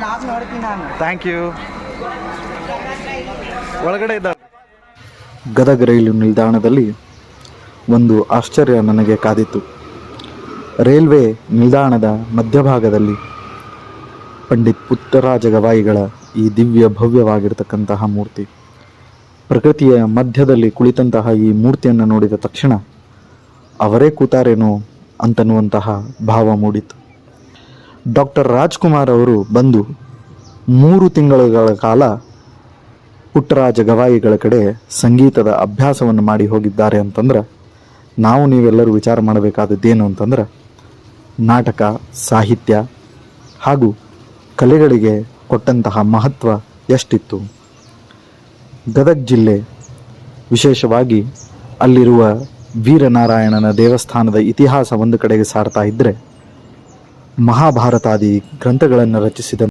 Blog ನೋಡ್ತೀನಿ ನಾನು. Thank you ಒಳಗಡೆ ಇದ್ದ ಗದಗ ರೈಲು ನಿಲ್ದಾಣದಲ್ಲಿ ಒಂದು ಆಶ್ಚರ್ಯ ನನಗೆ ಕಾದಿತ್ತು. ರೈಲ್ವೆ ನಿಲ್ದಾಣದ ಮಧ್ಯಭಾಗದಲ್ಲಿ ಪಂಡಿತ್ ಪುಟ್ಟರಾಜ ಗವಾಯಿಗಳ ಈ ದಿವ್ಯ ಭವ್ಯವಾಗಿರ್ತಕ್ಕಂತಹ ಮೂರ್ತಿ. ಪ್ರಕೃತಿಯ ಮಧ್ಯದಲ್ಲಿ ಕುಳಿತಂತಹ ಈ ಮೂರ್ತಿಯನ್ನು ನೋಡಿದ ತಕ್ಷಣ ಅವರೇ ಕೂತಾರೇನೋ ಅಂತನ್ನುವಂತಹ ಭಾವ ಮೂಡಿತು ಡಾಕ್ಟರ್ ರಾಜ್ಕುಮಾರ್ ಅವರು ಬಂದು ಮೂರು ತಿಂಗಳುಗಳ ಕಾಲ ಪುಟ್ಟರಾಜ ಗವಾಯಿಗಳ ಕಡೆ ಸಂಗೀತದ ಅಭ್ಯಾಸವನ್ನು ಮಾಡಿ ಹೋಗಿದ್ದಾರೆ ಅಂತಂದ್ರೆ, ನಾವು ನೀವೆಲ್ಲರೂ ವಿಚಾರ ಮಾಡಬೇಕಾದದ್ದೇನು ಅಂತಂದ್ರೆ, ನಾಟಕ, ಸಾಹಿತ್ಯ ಹಾಗೂ ಕಲೆಗಳಿಗೆ ಕೊಟ್ಟಂತಹ ಮಹತ್ವ ಎಷ್ಟಿತ್ತು. ಗದಗ ಜಿಲ್ಲೆ ವಿಶೇಷವಾಗಿ ಅಲ್ಲಿರುವ ವೀರನಾರಾಯಣನ ದೇವಸ್ಥಾನದ ಇತಿಹಾಸ ಒಂದು ಕಡೆಗೆ ಸಾರ್ತಾ ಇದ್ದರೆ ಮಹಾಭಾರತಾದಿ ಗ್ರಂಥಗಳನ್ನು ರಚಿಸಿದ